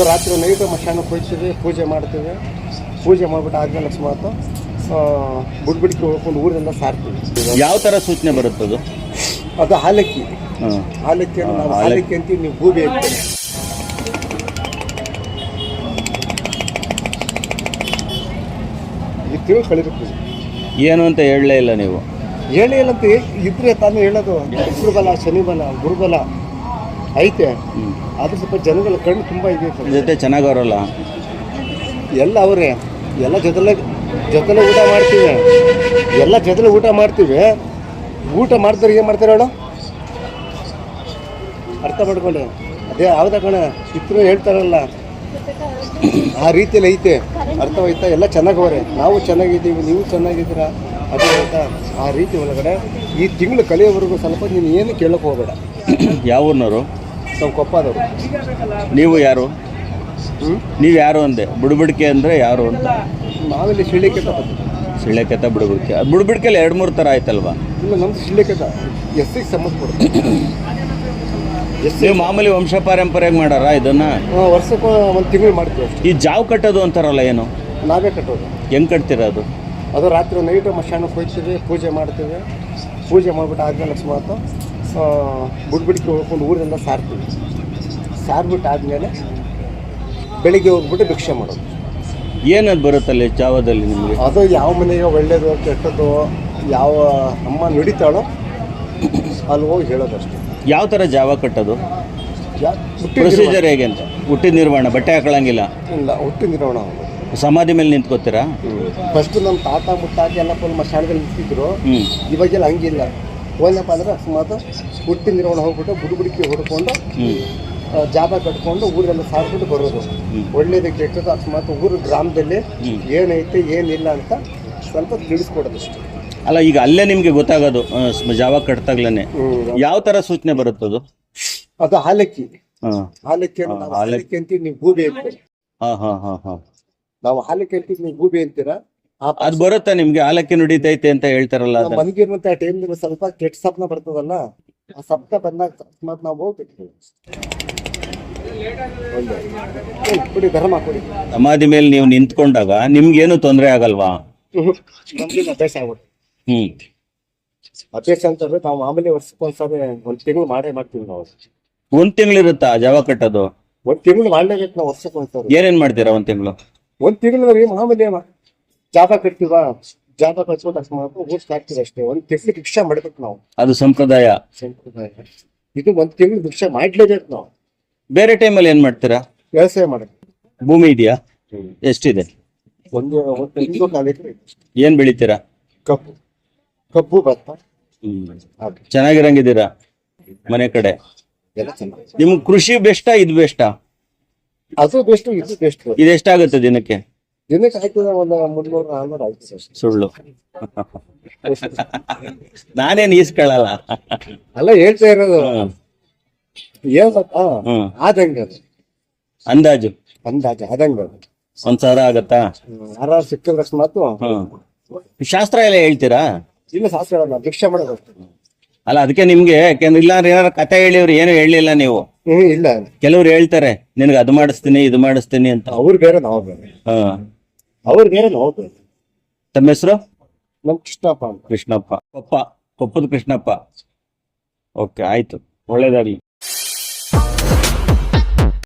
ಅದು ರಾತ್ರಿ ನೈಟ್ ಮಶಾನಕ್ಕೆ ಹೋಗ್ತೀವಿ ಪೂಜೆ ಮಾಡ್ತೀವಿ. ಪೂಜೆ ಮಾಡ್ಬಿಟ್ಟು ಆದ್ಮೇಲೆ ಅಕಸ್ಮಾತ್ ಬುಡ್ಬಿಡ್ಕೆ ಹೋಗ್ಕೊಂಡು ಊರಿಂದ ಸಾರ್ತೀವಿ. ಯಾವ ಥರ ಸೂಚನೆ ಬರುತ್ತೆ ಅದು? ಹಾಲಕ್ಕಿ. ಹಾಂ. ಹಾಲಕ್ಕಿ ನಾವು ಹಾಲಕ್ಕಿ. ಹಾಲಕ್ಕಿ ಅಂತೀವಿ ನೀವು ಭೂಮಿ ಅಂತೀವಿ ಇದು ಕಳಿಬೇಕು. ಏನು ಅಂತ ಹೇಳಲೇ ಇಲ್ಲ ನೀವು. ಹೇಳಿ ಅಂತ ಇದ್ರೆ ತಾನೇ ಹೇಳೋದು. ಶುಕ್ರಬಲ ಶನಿಬಲ ಗುರುಬಲ. ಐತೆ. ಅದ್ರ ಆದ್ರೆ ಸ್ವಲ್ಪ ಜನಗಳ ಕಣ್ಣು ತುಂಬ ಇದೆ ಜೊತೆ ಸರ್. ಜೊತೆ ಚೆನ್ನಾಗವ್ರಲ್ಲ ಎಲ್ಲ ಅವರೇ. ಎಲ್ಲ ಜೊತೆಲೆ ಜೊತೆಲೆ ಊಟ ಮಾಡ್ತೀವಿ. ಎಲ್ಲ ಜೊತೆಲೆ ಊಟ ಮಾಡ್ತೀವಿ. ಊಟ ಮಾಡ್ತಾರೆ ಏನು ಮಾಡ್ತಾರೆ ಹೇಳು? ಅರ್ಥ ಮಾಡ್ಕೊಂಡೆ. ಅದೇ ಯಾವ್ದ ಕಣ? ಚಿತ್ರ ಹೇಳ್ತಾರಲ್ಲ. ಆ ರೀತಿಯಲ್ಲಿ ಐತೆ. ಅರ್ಥವಾಯ್ತಾ? ಎಲ್ಲ ಚೆನ್ನಾಗವ್ರೆ ನಾವು ಚೆನ್ನಾಗಿದ್ದೀವಿ ನೀವು ಚೆನ್ನಾಗಿದ್ದೀರಾ? ಅದೇ ಆಯ್ತಾ? ಆ ರೀತಿ ಒಳಗಡೆ ಈ ತಿಂಗಳು ಕಲಿಯೋವರೆಗೂ ಸ್ವಲ್ಪ ನೀನು ಏನು ಕೇಳೋಕೆ ಹೋಗಬೇಡ. ಯಾವ ಊರ್ನವರು? ನಾವು ಕೊಪ್ಪದವರು. ನೀವು ಯಾರು? ನೀವು ಯಾರು ಅಂದೆ? ಬುಡ್ಬಿಡಿಕೆ ಅಂದರೆ ಯಾರು ಅಂತ? ನಾವಿಲ್ಲಿ ಶಿಳ್ಳಿಕೆತ ಬಂದು ಸಿಳ್ಳೆಕೆತ್ತ ಬುಡ್ಬಿಡ್ಕೆ. ಅದು ಬುಡ್ಬಿಡ್ಕೆಲ್ಲ ಎರಡು ಮೂರು ಥರ ಆಯ್ತಲ್ವಾ? ಇಲ್ಲ ನಮ್ದು ಶಿಳ್ಳಿಕೆತ ಎಸ್ಸಿಗೆ ಸಂಬಂಧಪಡುತ್ತೆ ಎಸ್ ನೀವು ಮಾಮೂಲಿ ವಂಶ ಪಾರಂಪರ್ಯಾಗಿ ಮಾಡಾರ ಇದನ್ನ? ವರ್ಷಕ್ಕೆ ಒಂದು ತಿಂಗಳು ಮಾಡ್ತೀವಿ ಅಷ್ಟೇ. ಈ ಜಾವ್ ಕಟ್ಟೋದು ಅಂತಾರಲ್ಲ ಏನು? ನಾವೇ ಕಟ್ಟೋದು. ಹೆಂಗೆ ಕಟ್ತೀರ ಅದು? ಅದು ರಾತ್ರಿ ನೈಟ್ ಮಶಾನಕ್ಕೆ ಹೋಗ್ತೀವಿ ಪೂಜೆ ಮಾಡ್ತೀವಿ. ಪೂಜೆ ಮಾಡಿಬಿಟ್ಟು ಆದ್ಮೇಲೆ ಅಕಸ್ಮಾತ್ ಬುಡ್ಬಿಡ್ಕೆ ಹೋಗ್ಕೊಂಡು ಊರಿಂದ ಸಾರ್ತೀವಿ. ಸಾರ್ಬಿಟ್ಟು ಆದಮೇಲೆ ಬೆಳಿಗ್ಗೆ ಹೋಗ್ಬಿಟ್ಟು ಭಿಕ್ಷೆ ಮಾಡೋದು. ಏನದು ಬರುತ್ತಲ್ಲ ಜಾವದಲ್ಲಿ ನಿಮಗೆ? ಅದು ಯಾವ ಮನೆಗೆ ಒಳ್ಳೇದು ಕೆಟ್ಟದ್ದು ಯಾವ ಅಮ್ಮ ನುಡಿತಾಳೋ ಅಲ್ಲಿ ಹೋಗಿ ಹೇಳೋದಷ್ಟೇ. ಯಾವ ಥರ ಜಾವ ಕಟ್ಟೋದು? ಯಾ ಹುಟ್ಟಿ ಪ್ರೊಸೀಜರ್ ಹೇಗೆ ಅಂತ? ಹುಟ್ಟಿದ ನಿರ್ವಹಣ ಬಟ್ಟೆ ಹಾಕೊಳ್ಳಂಗಿಲ್ಲ ಇಲ್ಲ ಹುಟ್ಟಿ ನಿರ್ವಹಣ ಸಮಾಧಿ ಮೇಲೆ ನಿಂತ್ಕೋತೀರಾ? ಫಸ್ಟ್ ನಮ್ಮ ತಾತ ಮುತ್ತಾತ ಎಲ್ಲ ಫುಲ್ ಮಶಾಣದಲ್ಲಿ ನಿಂತಿದ್ರು ಹ್ಞೂ ಇವಾಗೆಲ್ಲ ಹಂಗಿಲ್ಲ. ಹೋಗ್ನಪ್ಪ ಅಂದ್ರೆ ಅಕಸ್ಮಾತ್ ಹುಟ್ಟಿ ನಿರ್ವಹಣೆ ಹೋಗ್ಬಿಟ್ಟು ಬುಡುಬುಡಿಕೆ ಹೊಡ್ಕೊಂಡು ಜಾಬ ಜಾಗ ಕಟ್ಕೊಂಡು ಊರೆಲ್ಲ ಸಾರ್ಬಿಟ್ಟು ಬರೋದು. ಒಳ್ಳೇದು ಕೆಟ್ಟದ್ದು ಅಕಸ್ಮಾತ್ ಊರು ಗ್ರಾಮದಲ್ಲಿ. ಏನೈತೆ ಏನಿಲ್ಲ ಅಂತ ಸ್ವಲ್ಪ ತಿಳಿಸ್ಕೊಡೋದು ಅಷ್ಟೇ ಅಲ್ಲ ಈಗ ಅಲ್ಲೇ ನಿಮಗೆ ಗೊತ್ತಾಗೋದು ಜಾವ ಕಟ್ತಾಗ್ಲೇ ಯಾವ ತರ ಸೂಚನೆ ಬರುತ್ತದು ಅದು? ಹಾಲಕ್ಕಿ. ಹಾಲಕ್ಕಿ ಹಾಲಕ್ಕಿ. ಅಂತೀವಿ ನೀವು ಗೂಬೆ ಅಂತೀವಿ ಹಾಂ ಹಾಂ ಹಾಂ ಹಾಂ. ನಾವು ಹಾಲಕ್ಕಿ ಅಂತೀವಿ ನೀವು ಗೂಬೆ ಅಂತೀರಾ? ಅದು ಬರುತ್ತಾ ನಿಮ್ಗೆ? ಆಲಕ್ಕಿ ನುಡಿತೈತೆ ಅಂತ ಹೇಳ್ತಾರಲ್ಲ ಅದು ಮನಗಿರುವಂತ ಟೈಮ್ ಸ್ವಲ್ಪ ಕೆಟ್ಟ ಸಪ್ನ ಬರ್ತದಲ್ಲ ಆ ಸಪ್ನ ಬಂದಾಗ ಅಕಸ್ಮಾತ್ ನಾವು ಏ, ಕುಡಿ ಧರ್ಮ ಕುಡಿ. ಸಮಾಧಿ ಮೇಲೆ ನೀವು ನಿಂತ್ಕೊಂಡಾಗ ನಿಮ್ಗೇನು ತೊಂದರೆ ಆಗಲ್ವಾ? ನಮ್ಗೆ ಅಭ್ಯಾಸ ಆಗ್ಬಿಟ್ಟು ಹ್ಮ್. ಅಭ್ಯಾಸ ಅಂತಂದ್ರೆ ನಾವು ಮಾಮೂಲಿ ವರ್ಷಕ್ಕೆ ಒಂದ್ಸರಿ ಒಂದ್ ತಿಂಗಳು ಮಾಡೇ ಮಾಡ್ತೀವಿ ನಾವು. ಒಂದ್ ತಿಂಗಳಿರುತ್ತಾ ಜಾವ ಕಟ್ಟೋದು? ಒಂದ್ ತಿಂಗಳು ಮಾಡ್ಲೇಬೇಕು ನಾವು ವರ್ಷಕ್ಕೆ ಒಂದ್ಸರಿ ಏನೇನ್ ಮಾಡ್ತೀರಾ ಒಂದ್ ತಿಂಗಳು? ಒಂದ್ ತಿಂಗಳು ಮಾಮೂಲಿ ಮ- ಜಾಬ ಕಟ್ತೀವ ಜಾಬ ಕಟ್ಸ್ಬಿಟ್ಟು ತಕ್ಷಣ ಊಟ ಹಾಕ್ತೀವಿ ಅಷ್ಟೇ. ಒಂದು ತಿಂಗಳು ಭಿಕ್ಷೆ ಮಾಡ್ಬೇಕು ನಾವು. ಅದು ಸಂಪ್ರದಾಯ. ಸಂಪ್ರದಾಯ. ಇದು ಒಂದ್ ತಿಂಗಳು ಭಿಕ್ಷೆ ಮಾಡ್ಲೇಬೇಕು ನಾವು. ಬೇರೆ ಟೈಮಲ್ಲಿ ಏನ್ ಮಾಡ್ತೀರಾ? ವ್ಯವಸಾಯ ಮಾಡಬೇಕು ಭೂಮಿ ಇದೆಯಾ? ಎಷ್ಟಿದೆ? ಒಂದು ಎಕರೆ ಏನ್ ಬೆಳಿತೀರಾ? ಕಬ್ಬು. ಕಬ್ಬು ಭತ್ತ. ಹಾಗೆ. ಚೆನ್ನಾಗಿರಂಗಿದ್ದೀರಾ? ಮನೆ ಕಡೆ. ಎಲ್ಲ ಚೆನ್ನಾಗಿ ನಿಮ್ಗೆ ಕೃಷಿ ಬೆಸ್ಟಾ ಇದು ಬೆಸ್ಟಾ ಅದು ಬೆಸ್ಟ್ ಇದು ಬೆಸ್ಟ್. ಇದು ಎಷ್ಟಾಗುತ್ತೆ ದಿನಕ್ಕೆ? ದಿನಕ್ಕೆ ಆಯ್ತದೆ ಒಂದು ಮುನ್ನೂರು ನಾಲ್ನೂರು ಆಯ್ತು ಸುಳ್ಳು. ನಾನೇನ್ ಈಸ್ಕೊಳ್ಳಲ್ಲ. ಅಲ್ಲ ಹೇಳ್ತಾ ಇರೋದು. ಏನ್. ಆದಂಗ ಅದು? ಅಂದಾಜು. ಅಂದಾಜು ಆದಂಗ ಅದು? ಒಂದ್ ಸಾವಿರ ಆಗತ್ತಾ? ಯಾರು ಸಿಕ್ಕಿದ್ರೆ ಮಾತು. ಶಾಸ್ತ್ರ ಎಲ್ಲ ಹೇಳ್ತೀರಾ? ಇಲ್ಲ ಶಾಸ್ತ್ರ ಹೇಳಲ್ಲ ಭಿಕ್ಷೆ ಮಾಡೋದು ಅಷ್ಟೇ. ಅಲ್ಲ ಅದಕ್ಕೆ ನಿಮ್ಗೆ ಯಾಕೆಂದ್ರೆ ಇಲ್ಲ ಕಥೆ ಕತೆ ಹೇಳಿವ್ರು ಏನು ಹೇಳಲಿಲ್ಲ ನೀವು. ಹ್ಮ್ ಇಲ್ಲ. ಕೆಲವ್ರು ಹೇಳ್ತಾರೆ ನಿನಗೆ ಅದು ಮಾಡಿಸ್ತೀನಿ ಇದು ಮಾಡಿಸ್ತೀನಿ ಅಂತ. ಅವ್ರು ಬೇರೆ ನಾವು ಬೇರೆ. ಹಾ. ಅವ್ರು ಬೇರೆ ನಾವು ತಮ್ಮ ಹೆಸರು? ನಮ್ ಕೃಷ್ಣಪ್ಪ ಅಂತ. ಕೃಷ್ಣಪ್ಪ. ಕೊಪ್ಪ. ಕೊಪ್ಪದ ಕೃಷ್ಣಪ್ಪ. ಓಕೆ ಆಯ್ತು. ಒಳ್ಳೇದಾಗ್ಲಿ.